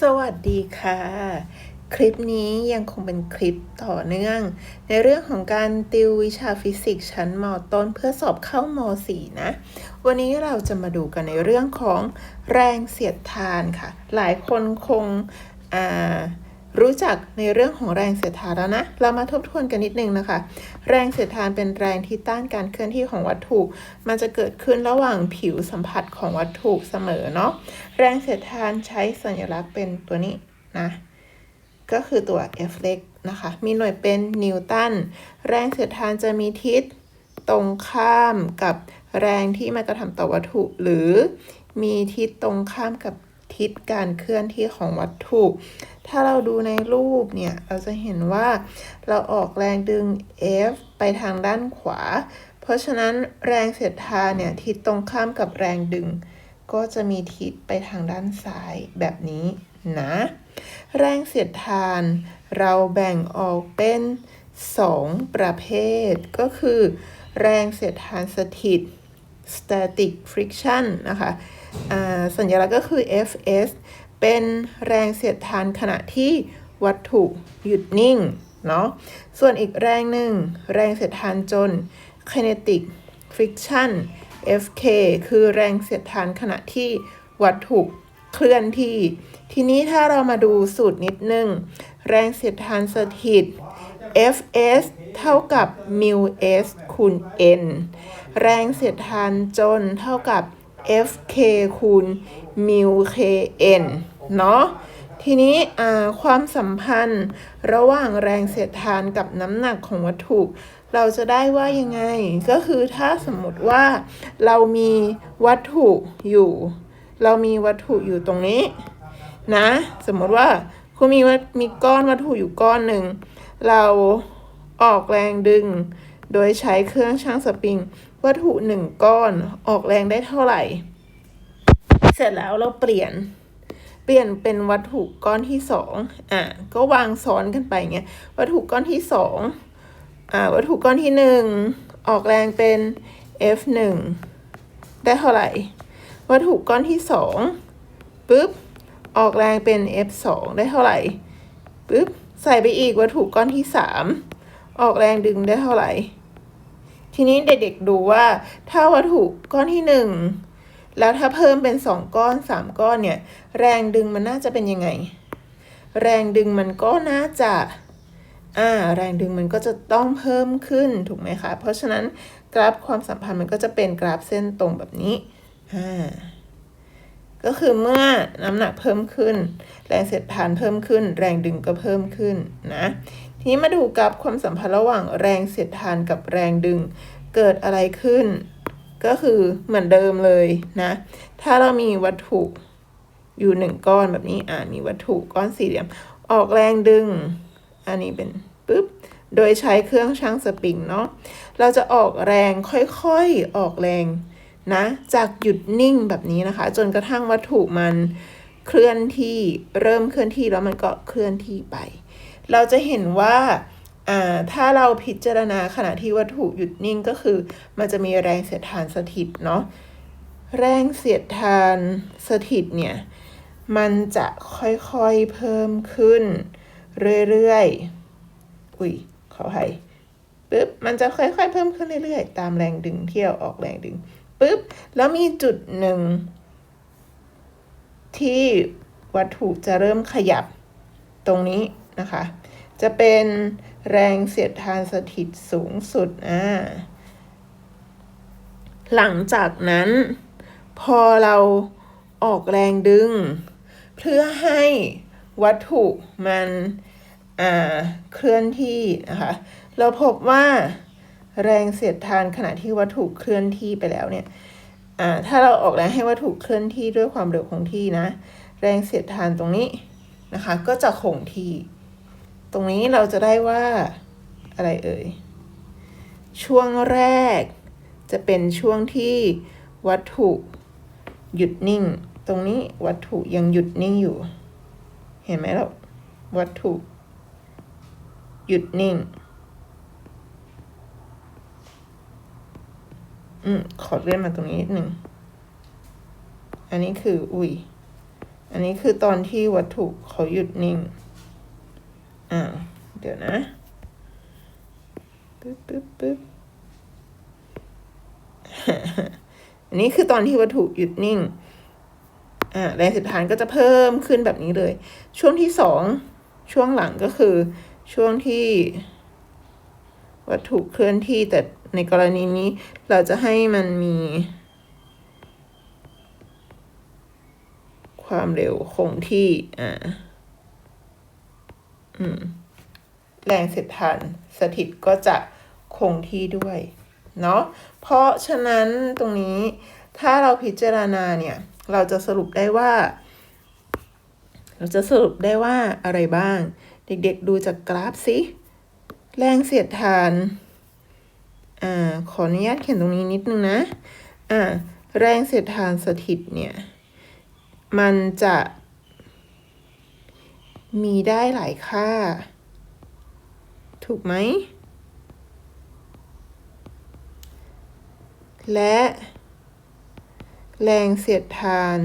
สวัสดีค่ะ คลิปนี้ยังคงเป็นคลิปต่อเนื่อง ในเรื่องของการติววิชาฟิสิกส์ชั้นมต้นเพื่อสอบเข้าม4นะ วันนี้เราจะมาดูกันในเรื่องของแรงเสียดทานค่ะ หลายคนคงอ่า รู้จักในเรื่องของแรงเสียดทานแล้วนะ เรามาทบทวนกันนิดนึงนะคะ แรงเสียดทานเป็นแรงที่ต้านการเคลื่อนที่ของวัตถุ มันจะเกิดขึ้นระหว่างผิวสัมผัสของวัตถุเสมอเนาะ แรงเสียดทานใช้สัญลักษณ์เป็นตัวนี้นะ ก็คือตัว F เล็กนะคะ มีหน่วยเป็นนิวตัน แรงเสียดทานจะมีทิศตรงข้ามกับแรงที่มากระทำต่อวัตถุ หรือมีทิศตรงข้ามกับ ทิศการเคลื่อนที่ของวัตถุ ถ้าเราดูในรูปเนี่ย เราจะเห็นว่าเราออกแรงดึง F ไปทางด้านขวา เพราะฉะนั้นแรงเสียดทานเนี่ย ทิศตรงข้ามกับแรงดึง ก็จะมีทิศไปทางด้านซ้ายแบบนี้นะ แรงเสียดทานเราแบ่งออกเป็น 2 ประเภท ก็คือ แรงเสียดทานสถิต static friction นะคะ สัญลักษณ์ก็คือ Fs เป็นแรงเสียดทานขณะที่วัตถุหยุดนิ่งเนาะ ส่วนอีกแรงหนึ่ง แรงเสียดทานจน kinetic friction Fk คือแรงเสียดทานขณะที่วัตถุเคลื่อนที่ ทีนี้ถ้าเรามาดูสูตรนิดนึง แรงเสียดทานสถิต Fs เท่ากับ mu s คูณ n แรงเสียดทานจนเท่ากับ Fk คูณ mu kn เนาะทีนี้ความสัมพันธ์ระหว่างแรงเสียดทานกับน้ำหนักของวัตถุ เราจะได้ว่ายังไง ก็คือถ้าสมมติว่าเรามีวัตถุอยู่ เรามีวัตถุอยู่ตรงนี้ นะ สมมติว่าคุณมีมีก้อนวัตถุอยู่ก้อนหนึ่ง เราออกแรงดึง โดยใช้เครื่องชั่งสปริง วัตถุหนึ่งก้อนออกแรงได้เท่าไหร่ เสร็จแล้วเราเปลี่ยนเปลี่ยนเป็นวัตถุก้อนที่สองอะก็วางซ้อนกันไปเงี้ยวัตถุก้อนที่สองอ่าวัตถุก้อนที่หนึ่งออกแรงเป็น F หนึ่งได้เท่าไหร่ วัตถุก้อนที่สองปุ๊บออกแรงเป็น F สองได้เท่าไหร่ปุ๊บใส่ไปอีกวัตถุก้อนที่สามออกแรงดึงได้เท่าไหร่ ทีนี้เด็กๆดูว่า ถ้าวัตถุก้อนที่หนึ่งแล้วถ้าเพิ่มเป็นสองก้อนสามก้อนเนี่ย แรงดึงมันน่าจะเป็นยังไง แรงดึงมันก็น่าจะอ่าแรงดึงมันก็จะต้องเพิ่มขึ้นถูกไหมคะ เพราะฉะนั้นกราฟความสัมพันธ์มันก็จะเป็นกราฟเส้นตรงแบบนี้อ่าก็คือเมื่อน้ำหนักเพิ่มขึ้น แรงเสียดทานเพิ่มขึ้น แรงดึงก็เพิ่มขึ้นนะ ทีนี้มาดูกราฟความสัมพันธ์ระหว่างแรงเสียดทานกับแรงดึง เกิดอะไรขึ้น ก็คือเหมือนเดิมเลยนะ ถ้าเรามีวัตถุอยู่หนึ่งก้อนแบบนี้อ่ามีวัตถุก้อนสี่เหลี่ยม ออกแรงดึง อันนี้เป็นปุ๊บโดยใช้เครื่องชั่งสปริงเนาะเราจะออกแรงค่อยๆออกแรงนะจากหยุดนิ่งแบบนี้นะคะ จนกระทั่งวัตถุมันเคลื่อนที่เริ่มเคลื่อนที่แล้วมันก็เคลื่อนที่ไป เราจะเห็นว่าถ้าเราพิจารณาขณะที่วัตถุหยุดนิ่งก็คือ มันจะมีแรงเสียดทานสถิตเนาะแรงเสียดทานสถิตเนี่ย มันจะค่อยๆเพิ่มขึ้นเรื่อยๆ อุ้ยขอให้ปึ๊บ มันจะค่อยๆ เพิ่มขึ้นเรื่อยๆ ตามแรงดึงเที่ยวออกแรงดึงปึ๊บ แล้วมีจุดหนึ่ง ที่วัตถุจะเริ่มขยับตรงนี้นะคะ จะเป็นแรงเสียดทานสถิตสูงสุดอ่าหลังจากนั้น พอเราออกแรงดึง เพื่อให้วัตถุมันเคลื่อนที่นะคะเราพบว่าแรงเสียดทานขณะที่วัตถุเคลื่อนที่ไปแล้วเนี่ยถ้าเราออกแรงให้วัตถุเคลื่อนที่ด้วยความเร็วคงที่นะ แรงเสียดทานตรงนี้นะคะ ก็จะคงที่ ตรงนี้เราจะได้ว่าอะไรเอ่ย ช่วงแรก จะเป็นช่วงที่วัตถุหยุดนิ่ง ตรงนี้วัตถุยังหยุดนิ่งอยู่ เห็นไหมล่ะวัตถุ หยุดนิ่ง อืม ขอเลื่อนมาตรงนี้นิดหนึ่ง อันนี้คือ อุ้ย อันนี้คือตอนที่วัตถุเขาหยุดนิ่ง อ่าเดี๋ยวนะปึ๊บปึ๊บปึ๊บอันนี้คือตอนที่วัตถุหยุดนิ่ง อ่าแรงเสียดทานก็จะเพิ่มขึ้นแบบนี้เลย ช่วงที่สองช่วงหลังก็คือช่วงที่ วัตถุเคลื่อนที่แต่ในกรณีนี้เราจะให้มันมี ความเร็วคงที่ อ่า แรงเสียดทานสถิตก็จะคงที่ด้วย เนาะเพราะฉะนั้นตรงนี้ถ้าเราพิจารณาเนี่ย เราจะสรุปได้ว่า เราจะสรุปได้ว่าอะไรบ้าง เด็กๆดูจากกราฟสิ แรงเสียดทานอ่าขออนุญาตเขียนตรงนี้นิดนึงนะอ่าแรงเสียดทานสถิตเนี่ย มันจะ มีได้หลายค่า ถูกไหม และ แรงเสียดทาน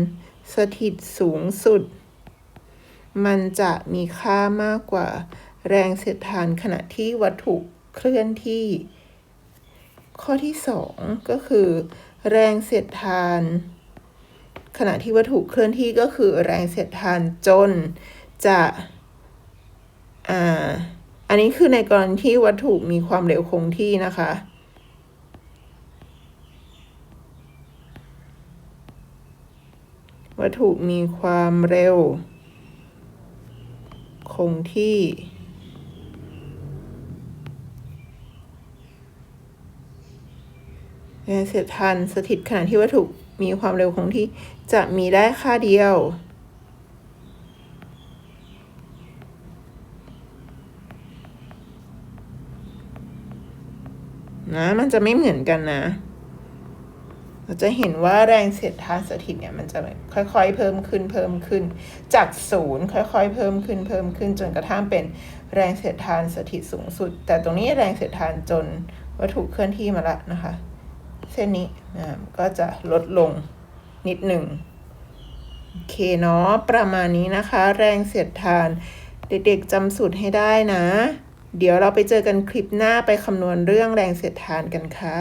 สถิตสูงสุด มันจะมีค่ามากกว่า แรงเสียดทานขณะที่วัตถุเคลื่อนที่ ข้อที่สองก็คือ แรงเสียดทาน ขณะที่วัตถุเคลื่อนที่ก็คือแรงเสียดทานจน จะอ่าอันนี้คือในกรณีที่วัตถุมีความเร็วคงที่นะคะ วัตถุมีความเร็ว คงที่แรงเสียทานสถิตขณะที่วัตถุมีความเร็วคงที่จะมีได้ค่าเดียว นะ มันจะไม่เหมือนกันนะ เราจะเห็นว่าแรงเสียดทานสถิตเนี่ยมันจะค่อยๆ เพิ่มขึ้นเพิ่มขึ้น จากศูนย์ค่อยๆ เพิ่มขึ้นเพิ่มขึ้นจนกระทั่งเป็นแรงเสียดทานสถิตสูงสุด แต่ตรงนี้แรงเสียดทานจนวัตถุเคลื่อนที่มาละนะคะ เส้นนี้นะก็จะลดลงนิดหนึ่งโอเคเนาะประมาณนี้นะคะ แรงเสียดทานเด็กๆจำสูตรให้ได้นะ เดี๋ยวเราไปเจอกันคลิปหน้าไปคำนวณเรื่องแรงเสียดทานกันค่ะ